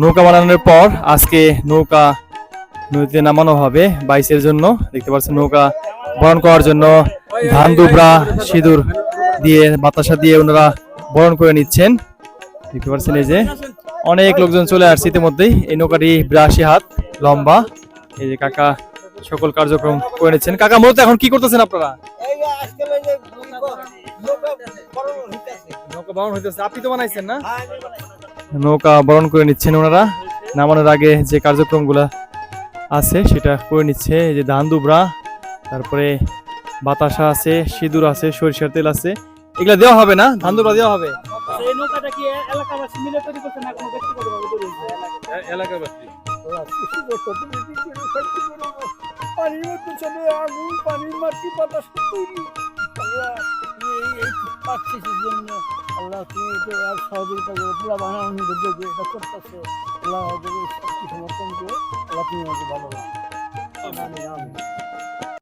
নৌকা বানানোর পর আজকে নৌকা নদীতে নামানো হবে বাইসের জন্য। দেখতে পাচ্ছেন নৌকা বরণ করার জন্য ধান দুবরা সিঁদুর দিয়ে বাতাসা দিয়ে ওনারা বরণ করে নিচ্ছেন। দেখতে পাচ্ছেন এই যে অনেক লোকজন চলে আসছে ইতিমধ্যেই। এই নৌকাটি বিরাশি হাত লম্বা। এই যে কাকা সকল কার্যক্রম করে নিচ্ছেন। কাকা মূলত এখন কি করতেছেন আপনারা? নৌকা বরণ হইতেছে। আপনি তো বানাইছেন না? হ্যাঁ। নৌকা বরণ করে নিচ্ছেন ওনারা। নামানোর আগে যে কার্যক্রমগুলো আছে সেটা করে নিচ্ছে এই যে ধান দুবরা তারপরে বাতাসা আছে সিঁদুর আছে সরিষার তেল আছে। এগুলা দেওয়া হবে না? ধান দুবরা দেওয়া হবে? এই নৌকাটা কি এলাকাবাসী? পানির মধ্যে চলে আগুন পানির মাটি বাতাস এই পাচ্ছিস জন্য আল্লাহ তুমি আর সহযোগিতা করো। পুরা বানানোর যোগ্য এটা করতেছে। আল্লাহ সব কিছু সমর্থন করে। আল্লাহ তুমি আমাকে ভালো আমিন।